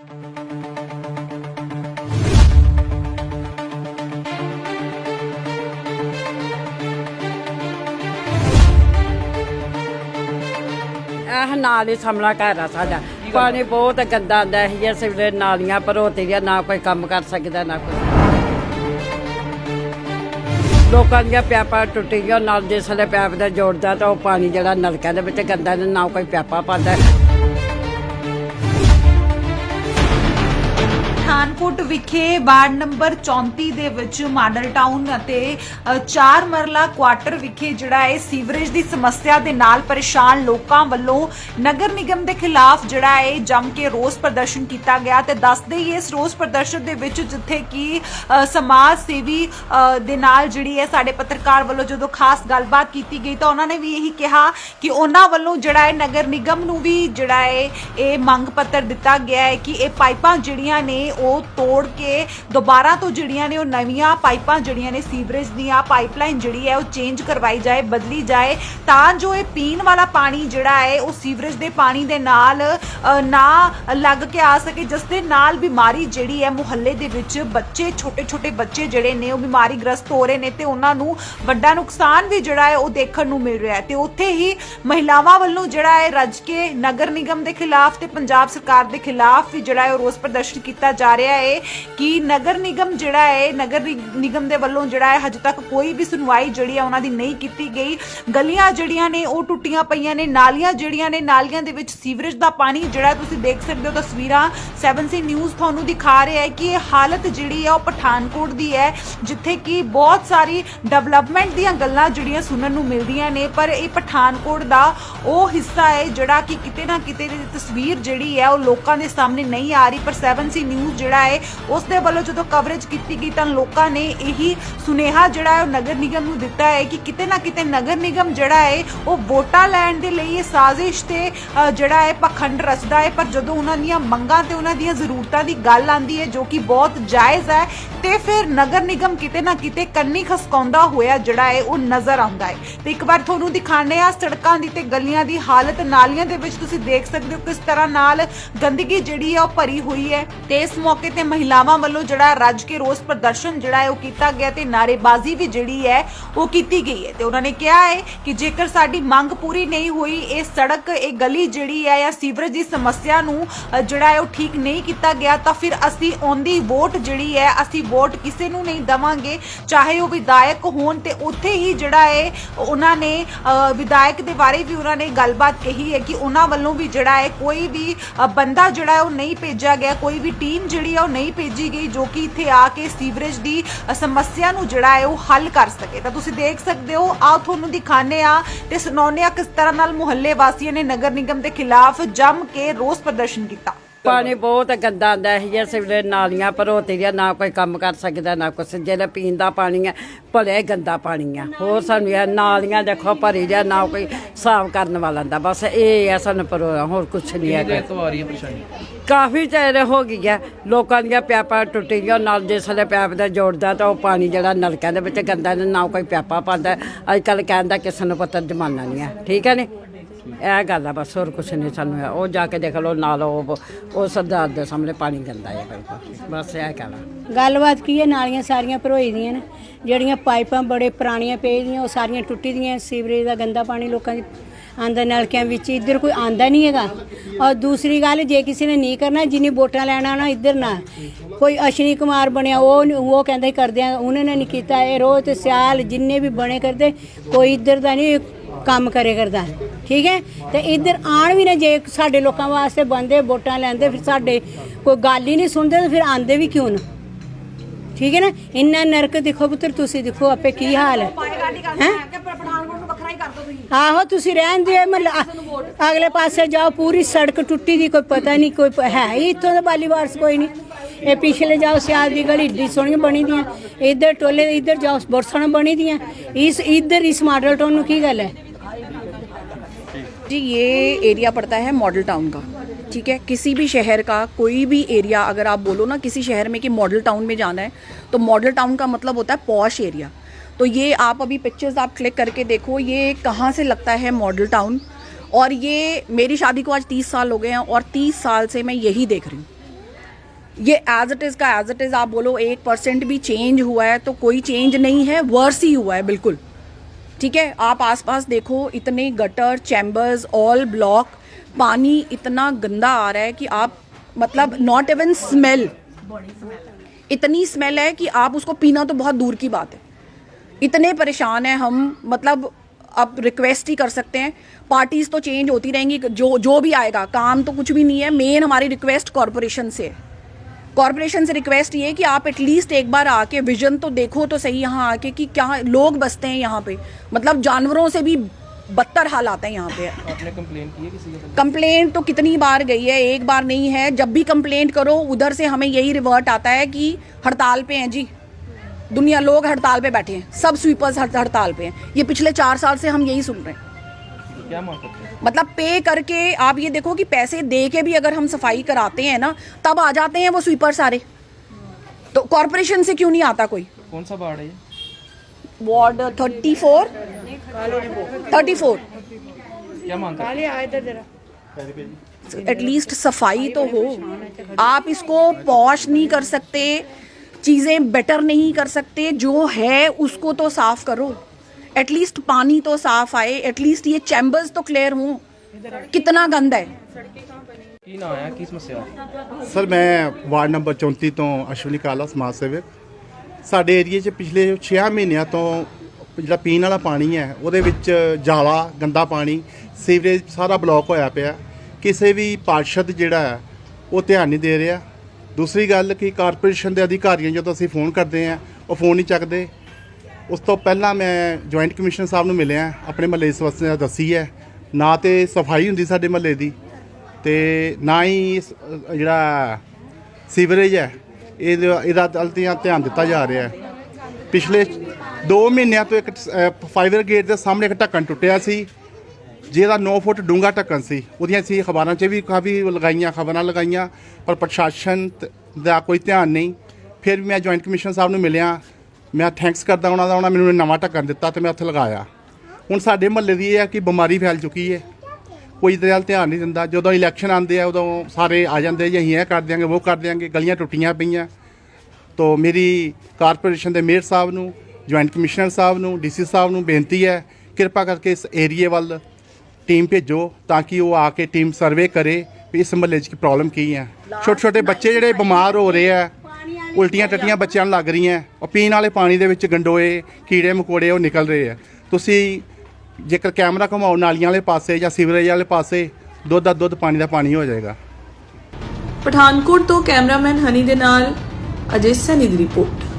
ਇਹ ਨਾਲ ਹੀ ਸਾਹਮਣਾ ਘਰ ਆ ਸਾਡਾ। ਪਾਣੀ ਬਹੁਤ ਗੰਦਾ ਆਉਂਦਾ ਹੈ ਇਹ ਸਿਵਲੇ ਨਾਲੀਆਂ, ਭਰੋਤੀ ਦੀਆਂ, ਨਾ ਕੋਈ ਕੰਮ ਕਰ ਸਕਦਾ, ਨਾ ਕੋਈ। ਲੋਕਾਂ ਦੀਆਂ ਪਿਆਪਾਂ ਟੁੱਟੀ ਗਈਆਂ ਨਾਲ ਜਿਸ ਪੈਪ ਦਾ ਜੋੜਦਾ ਤਾਂ ਉਹ ਪਾਣੀ ਜਿਹੜਾ ਨਲਕਿਆਂ ਦੇ ਵਿੱਚ ਗੰਦਾ ਨਾ ਕੋਈ ਪਿਆਪਾ ਪਾਉਂਦਾ। ਪਠਾਨਕੋਟ ਵਿਖੇ ਵਾਰਡ ਨੰਬਰ 34 ਦੇ ਵਿੱਚ ਮਾਡਲ ਟਾਊਨ ਅਤੇ ਅ, ਚਾਰ ਮਰਲਾ ਕੁਆਟਰ ਵਿਖੇ ਜਿਹੜਾ ਹੈ ਸੀਵਰੇਜ ਦੀ ਸਮੱਸਿਆ ਦੇ ਨਾਲ ਪਰੇਸ਼ਾਨ ਲੋਕਾਂ ਵੱਲੋਂ ਨਗਰ ਨਿਗਮ ਦੇ ਖਿਲਾਫ ਜਿਹੜਾ ਹੈ ਜੰਮ ਕੇ ਰੋਸ ਪ੍ਰਦਰਸ਼ਨ ਕੀਤਾ ਗਿਆ ਤੇ ਦੱਸਦੇ ਹੀ ਇਸ ਰੋਸ ਪ੍ਰਦਰਸ਼ਨ ਦੇ ਵਿੱਚ ਜਿੱਥੇ ਕਿ ਸਮਾਜ ਸੇਵੀ ਦੇ ਨਾਲ ਜਿਹੜੀ ਹੈ ਸਾਡੇ ਪੱਤਰਕਾਰ ਵੱਲੋਂ ਜਦੋਂ ਖਾਸ ਗੱਲਬਾਤ ਕੀਤੀ ਗਈ ਤਾਂ ਉਹਨਾਂ ਨੇ ਵੀ ਇਹੀ ਕਿਹਾ ਕਿ ਉਹਨਾਂ ਵੱਲੋਂ ਜਿਹੜਾ ਹੈ ਨਗਰ ਨਿਗਮ ਨੂੰ ਵੀ ਜਿਹੜਾ ਹੈ ਇਹ ਮੰਗ ਪੱਤਰ ਦਿੱਤਾ ਗਿਆ ਹੈ ਕਿ ਇਹ ਪਾਈਪਾਂ ਜਿਹੜੀਆਂ ਨੇ ਉਹ ਤੋੜ ਕੇ ਦੁਬਾਰਾ ਤੋਂ ਜਿਹੜੀਆਂ ਨੇ ਉਹ ਨਵੀਆਂ ਪਾਈਪਾਂ ਜਿਹੜੀਆਂ ਨੇ ਸੀਵਰੇਜ ਦੀਆਂ ਪਾਈਪਲਾਈਨ ਜਿਹੜੀ ਹੈ ਉਹ ਚੇਂਜ ਕਰਵਾਈ ਜਾਏ, ਬਦਲੀ ਜਾਏ, ਤਾਂ ਜੋ ਇਹ ਪੀਣ ਵਾਲਾ ਪਾਣੀ ਜਿਹੜਾ ਹੈ ਉਹ ਸੀਵਰੇਜ ਦੇ ਪਾਣੀ ਦੇ ਨਾਲ ਨਾ ਲੱਗ ਕੇ ਆ ਸਕੇ, ਜਿਸ ਦੇ ਨਾਲ ਬਿਮਾਰੀ ਜਿਹੜੀ ਹੈ ਮੁਹੱਲੇ ਦੇ ਵਿੱਚ ਬੱਚੇ ਛੋਟੇ ਛੋਟੇ ਬੱਚੇ ਜਿਹੜੇ ਨੇ ਉਹ ਬਿਮਾਰੀ ਗ੍ਰਸਤ ਹੋ ਰਹੇ ਨੇ ਤੇ ਉਹਨਾਂ ਨੂੰ ਵੱਡਾ ਨੁਕਸਾਨ ਵੀ ਜਿਹੜਾ ਹੈ ਉਹ ਦੇਖਣ ਨੂੰ ਮਿਲ ਰਿਹਾ ਹੈ। ਤੇ ਉੱਥੇ ਹੀ ਮਹਿਲਾਵਾਂ ਵੱਲੋਂ ਜਿਹੜਾ ਹੈ ਰੱਜ ਕੇ ਨਗਰ ਨਿਗਮ ਦੇ ਖਿਲਾਫ ਤੇ ਪੰਜਾਬ ਸਰਕਾਰ ਦੇ ਖਿਲਾਫ ਵੀ ਜਿਹੜਾ ਹੈ ਉਹ ਰੋਸ ਪ੍ਰਦਰਸ਼ਨ ਕੀਤਾ ਜਾ ਰਿਹਾ ਹੈ ਕਿ ਨਗਰ ਨਿਗਮ ਜਿਹੜਾ ਹੈ, ਨਗਰ ਨਿ- ਨਿਗਮ ਦੇ ਵੱਲੋਂ ਜਿਹੜਾ ਹੈ, ਹਜੇ ਤੱਕ ਕੋਈ ਵੀ ਸੁਣਵਾਈ ਜਿਹੜੀ ਹੈ ਉਹਨਾਂ ਦੀ ਨਹੀਂ ਕੀਤੀ ਗਈ। ਗਲੀਆਂ ਜਿਹੜੀਆਂ ਨੇ, ਉਹ ਟੁੱਟੀਆਂ ਪਈਆਂ ਨੇ, ਨਾਲੀਆਂ ਜਿਹੜੀਆਂ ਨੇ, ਨਾਲੀਆਂ ਦੇ ਵਿੱਚ ਸੀਵਰੇਜ ਦਾ ਪਾਣੀ ਜਿਹੜਾ ਤੁਸੀਂ ਦੇਖ ਸਕਦੇ ਹੋ ਤਸਵੀਰਾਂ 7C ਨਿਊਜ਼ ਤੁਹਾਨੂੰ ਦਿਖਾ ਰਿਹਾ ਹੈ ਕਿ ਇਹ ਹਾਲਤ ਜਿਹੜੀ ਹੈ, ਉਹ ਪਠਾਨਕੋਟ ਦੀ ਹੈ, ਜਿੱਥੇ ਕਿ ਬਹੁਤ ਸਾਰੀ ਡਿਵੈਲਪਮੈਂਟ ਦੀਆਂ ਗੱਲਾਂ ਜਿਹੜੀਆਂ ਸੁਣਨ ਨੂੰ ਮਿਲਦੀਆਂ ਨੇ, ਪਰ ਇਹ ਪਠਾਨਕੋਟ ਦਾ ਉਹ ਹਿੱਸਾ ਹੈ ਜਿਹੜਾ ਕਿ ਕਿਤੇ ਨਾ ਕਿਤੇ ਦੀ ਤਸਵੀਰ ਜਿਹੜੀ ਹੈ, ਉਹ ਲੋਕਾਂ ਦੇ ਸਾਹਮਣੇ ਨਹੀਂ ਆ ਰਹੀ, ਪਰ 7C ਨਿਊਜ਼ ਜਿਹੜਾ ਹੈ, ਉਸ ਦੇ ਵੱਲੋਂ ਜਦੋਂ ਕਵਰੇਜ ਕੀਤੀ ਗਈ ਤਾਂ ਲੋਕਾਂ ਨੇ ਇਹੀ ਸੁਨੇਹਾ ਜਿਹੜਾ ਹੈ ਉਹ ਨਗਰ ਨਿਗਮ ਨੂੰ ਦਿੱਤਾ ਹੈ ਕਿ ਕਿਤੇ ਨਾ ਕਿਤੇ ਨਗਰ ਨਿਗਮ ਜਿਹੜਾ ਹੈ, ਉਹ ਵੋਟਾਂ ਲੈਣ ਦੇ ਲਈ ਇਹ ਸਾਜ਼ਿਸ਼ ਤੇ ਜਿਹੜਾ ਹੈ ਪਖੰਡ ਰਚਦਾ ਹੈ। ਪਰ ਜਦੋਂ ਉਹਨਾਂ ਦੀਆਂ ਮੰਗਾਂ ਤੇ ਉਹਨਾਂ ਦੀਆਂ ਜ਼ਰੂਰਤਾਂ ਦੀ ਗੱਲ ਆਂਦੀ ਹੈ, ਜੋ ਕਿ ਬਹੁਤ ਜਾਇਜ਼ ਹੈ, ਤੇ ਫਿਰ ਨਗਰ ਨਿਗਮ ਕਿਤੇ ਨਾ ਕਿਤੇ ਕੰਨੀ ਖਸਕਾਉਂਦਾ ਹੋਇਆ ਜਿਹੜਾ ਹੈ, ਉਹ ਨਜ਼ਰ ਆਉਂਦਾ ਹੈ। ਤੇ ਇੱਕ ਵਾਰ ਤੁਹਾਨੂੰ ਦਿਖਾਣੇ ਆ ਸੜਕਾਂ ਦੀ ਤੇ ਗਲੀਆਂ ਦੀ ਹਾਲਤ। ਨਾਲੀਆਂ ਦੇ ਵਿੱਚ ਤੁਸੀਂ ਦੇਖ ਸਕਦੇ ਹੋ ਕਿਸ ਤਰ੍ਹਾਂ ਨਾਲ ਗੰਦਗੀ ਜਿਹੜੀ ਹੈ ਉਹ ਭਰੀ ਹੋਈ ਹੈ। ਤੇ ਇਸ ਮੌਕੇ ਤੇ ਮਹਿਲਾਵਾਂ ਵੱਲੋਂ ਜਿਹੜਾ ਰੱਜ ਕੇ ਰੋਸ ਪ੍ਰਦਰਸ਼ਨ ਜਿਹੜਾ ਹੈ ਉਹ ਕੀਤਾ ਗਿਆ ਤੇ ਨਾਰੇਬਾਜ਼ੀ ਵੀ ਜਿਹੜੀ ਹੈ ਉਹ ਕੀਤੀ ਗਈ ਹੈ। ਤੇ ਉਹਨਾਂ ਨੇ ਕਿਹਾ ਹੈ ਕਿ ਜੇਕਰ ਸਾਡੀ ਮੰਗ ਪੂਰੀ ਨਹੀਂ ਹੋਈ, ਇਹ ਸੜਕ, ਇਹ ਗਲੀ ਜਿਹੜੀ ਹੈ ਜਾਂ ਸੀਵਰੇਜ ਦੀ ਸਮੱਸਿਆ ਨੂੰ ਜਿਹੜਾ ਹੈ ਉਹ ਠੀਕ ਨਹੀਂ ਕੀਤਾ ਗਿਆ, ਤਾਂ ਫਿਰ ਅਸੀਂ ਆਉਂਦੀ ਵੋਟ ਜਿਹੜੀ ਹੈ, ਅਸੀਂ ਵੋਟ ਕਿਸੇ ਨੂੰ ਨਹੀਂ ਦਵਾਂਗੇ, ਚਾਹੇ ਉਹ ਵਿਧਾਇਕ ਹੋਣ ਤੇ ਉੱਥੇ ਹੀ ਜਿਹੜਾ ਹੈ, ਉਹਨਾਂ ਨੇ ਵਿਧਾਇਕ ਦੇ ਬਾਰੇ ਵੀ ਉਹਨਾਂ ਨੇ ਗੱਲਬਾਤ ਕਹੀ ਹੈ ਕਿ ਉਹਨਾਂ ਵੱਲੋਂ ਵੀ ਜਿਹੜਾ ਹੈ ਕੋਈ ਵੀ ਬੰਦਾ ਜਿਹੜਾ ਉਹ ਨਹੀਂ ਭੇਜਿਆ ਗਿਆ, ਕੋਈ ਵੀ ਟੀਮ ਜਿਹੜੀ ਆ ਉਹ ਨਹੀਂ ਭੇਜੀ ਗਈ, ਜੋ ਕਿ ਇੱਥੇ ਆ ਕੇ ਸੀਵਰੇਜ ਦੀ ਸਮੱਸਿਆ ਨੂੰ ਜਿਹੜਾ ਹੈ ਉਹ ਹੱਲ ਕਰ ਸਕੇ। ਤਾਂ ਤੁਸੀਂ ਦੇਖ ਸਕਦੇ ਹੋ ਆਓ ਤੁਹਾਨੂੰ ਦਿਖਾਣੇ ਆ ਤੇ ਸੁਣਾਉਂਦੇ ਆ ਕਿਸ ਤਰ੍ਹਾਂ ਨਾਲ ਮੁਹੱਲੇ ਵਾਸੀਆਂ ਨੇ ਨਗਰ ਨਿਗਮ ਦੇ ਖਿਲਾਫ ਜੰਮ ਕੇ ਰੋਸ ਪ੍ਰਦਰਸ਼ਨ ਕੀਤਾ। ਪਾਣੀ ਬਹੁਤ ਗੰਦਾ ਆਂਦਾ ਹੈ ਇਹ ਸਿਵਲੇ ਨਾਲੀਆਂ ਭਰੋਤੀ ਦੀਆਂ ਨਾ ਕੋਈ ਕੰਮ ਕਰ ਸਕਦਾ ਨਾ ਕੁਛ। ਜਿਹੜਾ ਪੀਣ ਦਾ ਪਾਣੀ ਹੈ ਭਲੇ ਗੰਦਾ ਪਾਣੀ ਆ। ਹੋਰ ਸਾਨੂੰ ਇਹ ਨਾਲੀਆਂ ਦੇਖੋ ਭਰੀ ਜਾਂ ਨਾ ਕੋਈ ਸਾਫ਼ ਕਰਨ ਵਾਲਾ ਦਾ ਬਸ ਇਹ ਹੈ ਸਾਨੂੰ ਪ੍ਰੋਗਰਾਮ ਹੋਰ ਕੁਛ ਨਹੀਂ ਹੈਗਾ। ਆ ਪਰੇਸ਼ਾਨੀ? ਕਾਫੀ ਚਿਰ ਹੋ ਗਈ ਹੈ ਲੋਕਾਂ ਦੀਆਂ ਪਿਆਪਾਂ ਟੁੱਟੀ ਗਈਆਂ। ਨਾਲ ਜਿਸ ਵੇਲੇ ਪਿਆਪ ਦਾ ਜੋੜਦਾ ਤਾਂ ਉਹ ਪਾਣੀ ਜਿਹੜਾ ਨਲਕਿਆਂ ਦੇ ਵਿੱਚ ਗੰਦਾ ਨਾ ਕੋਈ ਪਿਆਪਾ ਪਾਉਂਦਾ। ਅੱਜ ਕੱਲ ਕਹਿੰਦਾ ਕਿਸੇ ਨੂੰ ਪਤਾ ਜਮਾਨਾ ਨਹੀਂ ਹੈ ਠੀਕ ਹੈ ਨੀ? ਇਹ ਗੱਲ ਆ, ਬਸ ਹੋਰ ਕੁਛ ਨਹੀਂ ਸਾਨੂੰ ਉਹ ਜਾ ਕੇ ਦੇਖ ਲਓ, ਨਾਲ ਉਹ ਉਹ ਸਰਦਾਰ ਦੇ ਸਾਹਮਣੇ ਪਾਣੀ ਗੰਦਾ ਹੈ ਬਿਲਕੁਲ। ਬਸ ਇਹ ਕਹਿਣਾ ਗੱਲਬਾਤ ਕੀ ਹੈ? ਨਾਲੀਆਂ ਸਾਰੀਆਂ ਭਰੋਈ ਦੀਆਂ ਨੇ, ਜਿਹੜੀਆਂ ਪਾਈਪਾਂ ਬੜੇ ਪੁਰਾਣੀਆਂ ਪਈ ਦੀਆਂ, ਉਹ ਸਾਰੀਆਂ ਟੁੱਟੀ ਦੀਆਂ, ਸੀਵਰੇਜ ਦਾ ਗੰਦਾ ਪਾਣੀ ਲੋਕਾਂ ਦੀ ਆਂਦਾ ਨਲਕਿਆਂ ਵਿੱਚ ਇੱਧਰ ਕੋਈ ਆਂਦਾ ਨਹੀਂ ਹੈਗਾ। ਔਰ ਦੂਸਰੀ ਗੱਲ, ਜੇ ਕਿਸੇ ਨੇ ਨਹੀਂ ਕਰਨਾ, ਜਿੰਨੀ ਵੋਟਾਂ ਲੈਣਾ ਨਾ ਇੱਧਰ ਨਾ, ਕੋਈ ਅਸ਼ਨੀ ਕੁਮਾਰ ਬਣਿਆ, ਉਹ ਨੀ- ਉਹ ਕਹਿੰਦਾ ਕਰਦੇ ਆ, ਉਹਨਾਂ ਨੇ ਨਹੀਂ ਕੀਤਾ, ਇਹ ਰੋਜ਼ ਤੇ ਸਿਆਲ ਜਿੰਨੇ ਵੀ ਬਣੇ ਕਰਦੇ, ਕੋਈ ਇੱਧਰ ਦਾ ਨਹੀਂ ਕੰਮ ਕਰੇ ਕਰਦਾ। ਠੀਕ ਹੈ? ਤੇ ਇੱਧਰ ਆਣ ਵੀ ਨਾ, ਜੇ ਸਾਡੇ ਲੋਕਾਂ ਵਾਸਤੇ ਬੰਦੇ ਵੋਟਾਂ ਲੈਂਦੇ, ਫਿਰ ਸਾਡੇ ਕੋਈ ਗੱਲ ਹੀ ਨਹੀਂ ਸੁਣਦੇ, ਤੇ ਫਿਰ ਆਂਦੇ ਵੀ ਕਿਉਂ ਨਾ? ਠੀਕ ਹੈ ਨਾ? ਇੰਨਾ ਨਰਕ ਦੇਖੋ ਪੁੱਤਰ, ਤੁਸੀਂ ਦੇਖੋ ਆਪੇ ਕੀ ਹਾਲ ਹੈ। ਹੈਂ? ਆਹੋ, ਤੁਸੀਂ ਰਹਿਣ ਦਿਓ ਮਤਲਬ ਅਗਲੇ ਪਾਸੇ ਜਾਓ, ਪੂਰੀ ਸੜਕ ਟੁੱਟੀ ਦੀ, ਕੋਈ ਪਤਾ ਨਹੀਂ, ਕੋਈ ਪ- ਹੈ ਹੀ ਇੱਥੋਂ ਦਾ ਬਾਲੀਵਾਰਸ ਕੋਈ ਨਹੀਂ। ਇਹ ਪਿਛਲੇ ਜਾਓ, ਸਿਆਲ ਦੀ ਗਲੀ ਢੀ ਸੋਹਣੀ ਬਣੀ ਦੀਆਂ। ਇੱਧਰ ਟੋਲੇ, ਇੱਧਰ ਜਾਓ ਬਹੁਤ ਸੋਹਣਾ ਬਣੀ ਦੀਆਂ। ਇਸ ਇੱਧਰ ਇਸ ਮਾਡਲ ਟਾਊਨ ਨੂੰ ਕੀ ਗੱਲ ਹੈ? जी, ये एरिया पड़ता है मॉडल टाउन का, ठीक है? किसी भी शहर का, कोई भी एरिया अगर आप बोलो ना, किसी शहर में कि मॉडल टाउन में जाना है तो मॉडल टाउन का मतलब होता है पॉश एरिया तो ये आप अभी पिक्चर्स आप क्लिक करके देखो, ये कहाँ से लगता है मॉडल टाउन और ये मेरी शादी को आज तीस साल हो गए हैं, और तीस साल से मैं यही देख रही हूँ। ये एज इट इज़ का एज इट इज़ आप बोलो, एक परसेंट भी चेंज हुआ है तो कोई चेंज नहीं है वर्स ही हुआ है, बिल्कुल। ठीक है, आप आसपास देखो, इतने गटर चैम्बर्स ऑल ब्लॉक पानी इतना गंदा आ रहा है कि आप मतलब नॉट इवन स्मेल इतनी स्मेल है कि आप उसको पीना तो बहुत दूर की बात है। इतने परेशान हैं हम मतलब आप रिक्वेस्ट ही कर सकते हैं। पार्टीज़ तो चेंज होती रहेंगी, जो जो भी आएगा, काम तो कुछ भी नहीं है मेन हमारी रिक्वेस्ट कॉरपोरेशन से है। कॉरपोरेशन से रिक्वेस्ट ये कि आप एटलीस्ट एक बार आके विजन तो देखो तो सही यहाँ आके कि क्या लोग बसते हैं यहाँ पे। मतलब जानवरों से भी बदतर हालात हैं यहाँ पे। आपने कंप्लेन की है किसी के कंप्लेंट तो कितनी बार गई है एक बार नहीं है। जब भी कंप्लेंट करो उधर से हमें यही रिवर्ट आता है कि हड़ताल पे हैं जी। दुनिया लोग हड़ताल पे बैठे हैं। सब स्वीपर्स हड़ताल पे हैं। ये पिछले चार साल से हम यही सुन रहे हैं। क्या मांग करते हैं? मतलब पे करके आप ये देखो कि पैसे दे के भी अगर हम सफ़ाई कराते हैं ना तब आ जाते हैं वो स्वीपर सारे। तो कॉरपोरेशन से क्यों नहीं आता कोई? कौन सा वार्ड है ये? Ward thirty four thirty four क्या मांग एटलीस्ट सफ़ाई तो हो। आप इसको पॉश नहीं कर सकते चीज़ें बेटर नहीं कर सकते जो है उसको तो साफ़ करो। एटलीस्ट पानी तो साफ आए एटलीस्ट ये चैम्बर्स तो क्लियर हों कितना गंद है ਕੀ ਨਾ ਆਇਆ ਕੀ ਸਮੱਸਿਆ ਹੈ ਸਰ ਮੈਂ ਵਾਰਡ ਨੰਬਰ 34 ਤੋਂ ਅਸ਼ਵਨੀ ਕਾਲਾ ਸਮਾਜ ਸੇਵਕ ਸਾਡੇ ਏਰੀਏ 'ਚ ਪਿਛਲੇ 6 ਮਹੀਨਿਆਂ ਤੋਂ ਜਿਹੜਾ ਪੀਣ ਵਾਲਾ ਪਾਣੀ ਹੈ ਉਹਦੇ ਵਿੱਚ ਜਾਲਾ ਗੰਦਾ ਪਾਣੀ ਸੀਵਰੇਜ ਸਾਰਾ ਬਲੌਕ ਹੋਇਆ ਪਿਆ ਕਿਸੇ ਵੀ ਪਾਰਸ਼ਦ ਜਿਹੜਾ ਹੈ ਉਹ ਧਿਆਨ ਨਹੀਂ ਦੇ ਰਿਹਾ ਦੂਸਰੀ ਗੱਲ ਕਿ ਕਾਰਪੋਰੇਸ਼ਨ ਦੇ ਅਧਿਕਾਰੀਆਂ ਜਦੋਂ ਅਸੀਂ ਫੋਨ ਕਰਦੇ ਹਾਂ ਉਹ ਫੋਨ ਨਹੀਂ ਚੱਕਦੇ ਉਸ ਤੋਂ ਪਹਿਲਾਂ ਮੈਂ ਜੁਆਇੰਟ ਕਮਿਸ਼ਨਰ ਸਾਹਿਬ ਨੂੰ ਮਿਲਿਆ ਆਪਣੇ ਮਹੱਲੇ ਦੀ ਸਮੱਸਿਆ ਦੱਸੀ ਹੈ ਨਾ ਤੇ ਸਫ਼ਾਈ ਹੁੰਦੀ ਸਾਡੇ ਮਹੱਲੇ ਦੀ ਤੇ ਨਾ ਹੀ ਇਸ, ਅ, ਜਿਹੜਾ ਸੀਵਰੇਜ ਹੈ ਇਹਦਾ ਇਹਦਾ ਗਲਤੀਆਂ ਧਿਆਨ ਦਿੱਤਾ ਜਾ ਰਿਹਾ ਹੈ। ਪਿਛਲੇ 2 ਮਹੀਨਿਆਂ ਤੋਂ ਇੱਕ ਫਾਈਬਰ ਗੇਟ ਦੇ ਸਾਹਮਣੇ ਇੱਕ ਢੱਕਣ ਟੁੱਟਿਆ ਸੀ ਜਿਹਦਾ 9 ਫੁੱਟ ਡੂੰਘਾ ਢੱਕਣ ਸੀ। ਉਹਦੀਆਂ ਸੀ ਅਖਬਾਰਾਂ 'ਚ ਵੀ ਕਾਫੀ ਲਗਾਈਆਂ ਖਬਰਾਂ ਲਗਾਈਆਂ ਪਰ ਪ੍ਰਸ਼ਾਸਨ ਤ- ਦਾ ਕੋਈ ਧਿਆਨ ਨਹੀਂ। ਫਿਰ ਵੀ ਮੈਂ ਜੁਆਇੰਟ ਕਮਿਸ਼ਨਰ ਸਾਹਿਬ ਨੂੰ ਮਿਲਿਆ ਮੈਂ ਥੈਂਕਸ ਕਰਦਾ ਉਹਨਾਂ ਦਾ ਉਹਨਾਂ ਮੈਨੂੰ ਨਵਾਂ ਢੱਕਣ ਦਿੱਤਾ ਤੇ ਮੈਂ ਉੱਥੇ ਲਗਾਇਆ। ਹੁਣ ਸਾਡੇ ਮਹੱਲੇ ਦੀ ਇਹ ਹੈ ਕਿ ਬਿਮਾਰੀ ਫੈਲ ਚੁੱਕੀ ਹੈ ਕੋਈ ਇਹਦੇ ਵੱਲ ਧਿਆਨ ਨਹੀਂ ਦਿੰਦਾ। ਜਦੋਂ ਇਲੈਕਸ਼ਨ ਆਉਂਦੇ ਆ ਉਦੋਂ ਸਾਰੇ ਆ ਜਾਂਦੇ ਜੀ ਅਸੀਂ ਇਹ ਕਰ ਦਿਆਂਗੇ ਉਹ ਕਰ ਦਿਆਂਗੇ ਗਲੀਆਂ ਟੁੱਟੀਆਂ ਪਈਆਂ। ਤੋ ਮੇਰੀ ਕਾਰਪੋਰੇਸ਼ਨ ਦੇ ਮੇਅਰ ਸਾਹਿਬ ਨੂੰ ਜੁਆਇੰਟ ਕਮਿਸ਼ਨਰ ਸਾਹਿਬ ਨੂੰ ਡੀਸੀ ਸਾਹਿਬ ਨੂੰ ਬੇਨਤੀ ਹੈ ਕਿਰਪਾ ਕਰਕੇ ਇਸ ਏਰੀਏ ਵੱਲ ਟੀਮ ਭੇਜੋ ਤਾਂ ਕਿ ਉਹ ਆ ਕੇ ਟੀਮ ਸਰਵੇ ਕਰੇ ਵੀ ਇਸ ਮਹੱਲੇ 'ਚ ਕੀ ਪ੍ਰੋਬਲਮ ਕੀ ਹੈ ਛੋਟੇ ਛੋਟੇ ਬੱਚੇ ਜਿਹੜੇ ਬਿਮਾਰ ਹੋ ਰਹੇ ਆ ਉਲਟੀਆਂ ਟੱਟੀਆਂ ਬੱਚਿਆਂ ਨੂੰ ਲੱਗ ਰਹੀਆਂ। ਉਹ ਪੀਣ ਵਾਲੇ ਪਾਣੀ ਦੇ ਵਿੱਚ ਗੰਡੋਏ, ਕੀੜੇ ਮਕੌੜੇ, ਉਹ ਨਿਕਲ ਰਹੇ ਆ। ਤੁਸੀਂ ਜੇਕਰ ਕੈਮਰਾ ਘੁਮਾਓ ਨਾਲੀਆਂ ਵਾਲੇ ਪਾਸੇ ਜਾਂ ਸੀਵਰੇਜ ਵਾਲੇ ਪਾਸੇ, ਦੁੱਧ ਦਾ ਦੁੱਧ, ਪਾਣੀ ਦਾ ਪਾਣੀ ਹੋ ਜਾਏਗਾ। ਪਠਾਨਕੋਟ ਤੋਂ ਕੈਮਰਾਮੈਨ ਹਨੀ ਦੇ ਨਾਲ ਅਜੇ ਸੈਨੀ ਦੀ ਰਿਪੋਰਟ।